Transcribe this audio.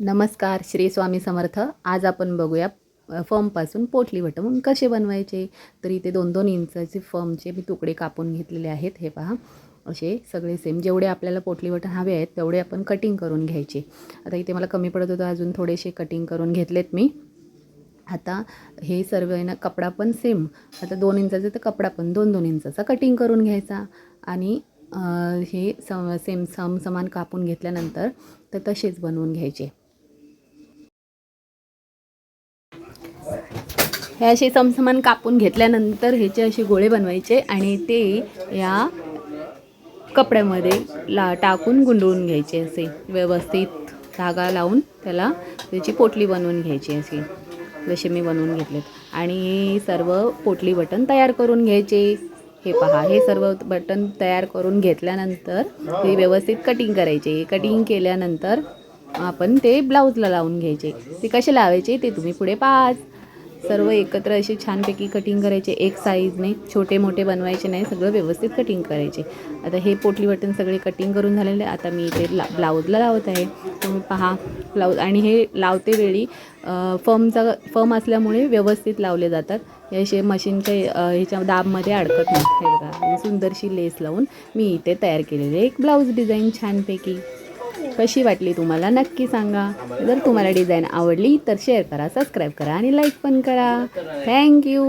नमस्कार श्री स्वामी समर्थ. आज आपण बघूया फर्मपासून पोटली मग कसे बनवायचे? तर इथे दोन दोन इंचाचे फर्मचे मी तुकडे कापून घेतलेले आहेत हे पहा. असे सगळे सेम जेवढे आपल्याला पोटली वटण हवे आहेत तेवढे आपण कटिंग करून घ्यायचे. आता इथे मला कमी पडत होतं अजून थोडेसे कटिंग करून घेतलेत मी. आता हे सर्व आहे ना कपडा पण सेम आता दोन इंचाचा तर कपडा पण दोन दोन इंचाचा कटिंग करून घ्यायचा. आणि हे सम सेम सम समान कापून घेतल्यानंतर तर तसेच बनवून घ्यायचे. हे असे समसमान कापून घेतल्यानंतर ह्याचे असे गोळे बनवायचे आणि ते या कपड्यामध्ये ला टाकून गुंडळून घ्यायचे असे. व्यवस्थित धागा लावून त्याला त्याची पोटली बनवून घ्यायची अशी जसे मी बनवून घेतलेत. आणि हे सर्व पोटली बटन तयार करून घ्यायचे. हे पहा हे सर्व बटन तयार करून घेतल्यानंतर ते व्यवस्थित कटिंग करायचे. कटिंग केल्यानंतर आपण ते ब्लाऊजला लावून घ्यायचे. ते कसे लावायचे ते तुम्ही पुढे पाच सर्व एकत्र असे छानपैकी कटिंग करायचे. एक साईजने छोटे मोठे बनवायचे नाही सगळं व्यवस्थित कटिंग करायचे. आता हे पोटली बटन सगळे कटिंग करून झालेले आता मी इथे ला ब्लाऊजला लावत आहे. तुम्ही पहा ब्लाऊज आणि हे लावते वेळी फर्मचा फर्म असल्यामुळे व्यवस्थित लावले जातात. हे असे मशीनच्या ह्याच्या दाबमध्ये अडकत नाही. हे बघा आणि सुंदरशी लेस लावून मी इथे तयार केलेले एक ब्लाऊज डिझाईन छानपैकी. कशी वाटली तुम्हाला? नक्की सांगा. जर तुम्हाला डिझाईन आवडली तर शेअर करा सबस्क्राईब करा आणि लाईक पण करा. थँक्यू